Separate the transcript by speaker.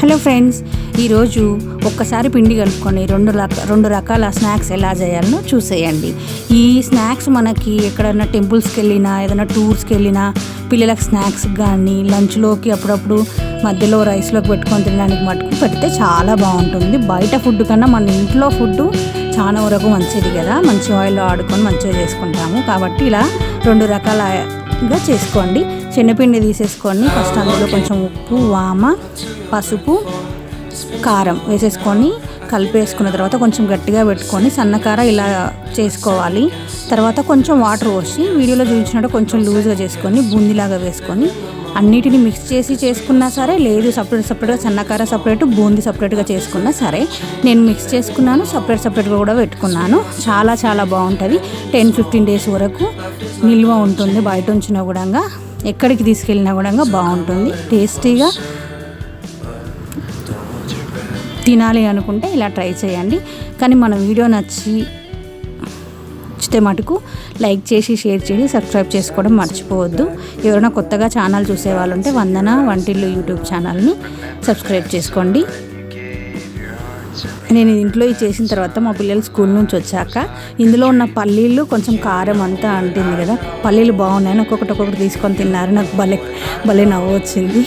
Speaker 1: Hello friends ఈరోజు ఒక్కసారి పిండి కలుపుకొని రెండు రక రెండు రకాల స్నాక్స్ ఎలా చేయాలనో చూసేయండి. ఈ స్నాక్స్ మనకి ఎక్కడైనా టెంపుల్స్కి వెళ్ళినా ఏదైనా టూర్స్కి వెళ్ళినా పిల్లలకు స్నాక్స్ కానీ లంచ్లోకి అప్పుడప్పుడు మధ్యలో రైస్లోకి పెట్టుకొని తినడానికి మటుకు పెడితే చాలా బాగుంటుంది. బయట ఫుడ్ కన్నా మన ఇంట్లో ఫుడ్ చాలా వరకు మంచిది కదా. మంచి ఆయిల్లో ఆడుకొని మంచిగా చేసుకుంటాము. కాబట్టి ఇలా రెండు రకాల గా చేసుకోండి. శనగపిండి తీసేసుకొని ఫస్ట్ అందులో కొంచెం ఉప్పు వామ పసుపు కారం వేసేసుకొని కలిపేసుకున్న తర్వాత కొంచెం గట్టిగా పెట్టుకొని సన్నకార ఇలా చేసుకోవాలి. తర్వాత కొంచెం వాటర్ పోసి వీడియోలో చూపించినట్టు కొంచెం లూజ్గా చేసుకొని బూందీలాగా వేసుకొని అన్నిటిని మిక్స్ చేసి చేసుకున్నా సరే లేదు సపరేట్ సపరేట్గా సన్నకార సపరేట్ బూందీ సపరేట్గా చేసుకున్నా సరే నేను మిక్స్ చేసుకున్నాను సపరేట్ సపరేట్గా కూడా పెట్టుకున్నాను. చాలా చాలా బాగుంటుంది. టెన్ ఫిఫ్టీన్ డేస్ వరకు నిల్వ ఉంటుంది బయట ఉంచినా కూడా ఎక్కడికి తీసుకెళ్ళినా కూడా బాగుంటుంది. టేస్టీగా తినాలి అనుకుంటే ఇలా ట్రై చేయండి. కానీ మన వీడియో నచ్చి నచ్చితే మటుకు లైక్ చేసి షేర్ చేసి సబ్స్క్రైబ్ చేసుకోవడం మర్చిపోవద్దు. ఎవరైనా కొత్తగా ఛానల్ చూసే వాళ్ళు ఉంటే వందన వంటిల్లు యూట్యూబ్ ఛానల్ని సబ్స్క్రైబ్ చేసుకోండి. నేను ఇంట్లో ఇది చేసిన తర్వాత మా పిల్లలు స్కూల్ నుంచి వచ్చాక ఇందులో ఉన్న పల్లీలు కొంచెం కారం అంతా అంటుంది కదా పల్లీలు బాగున్నాయని ఒక్కొక్కటి ఒక్కొక్కటి తీసుకొని తిన్నారు. నాకు భలే భలే నవ్వు వచ్చింది.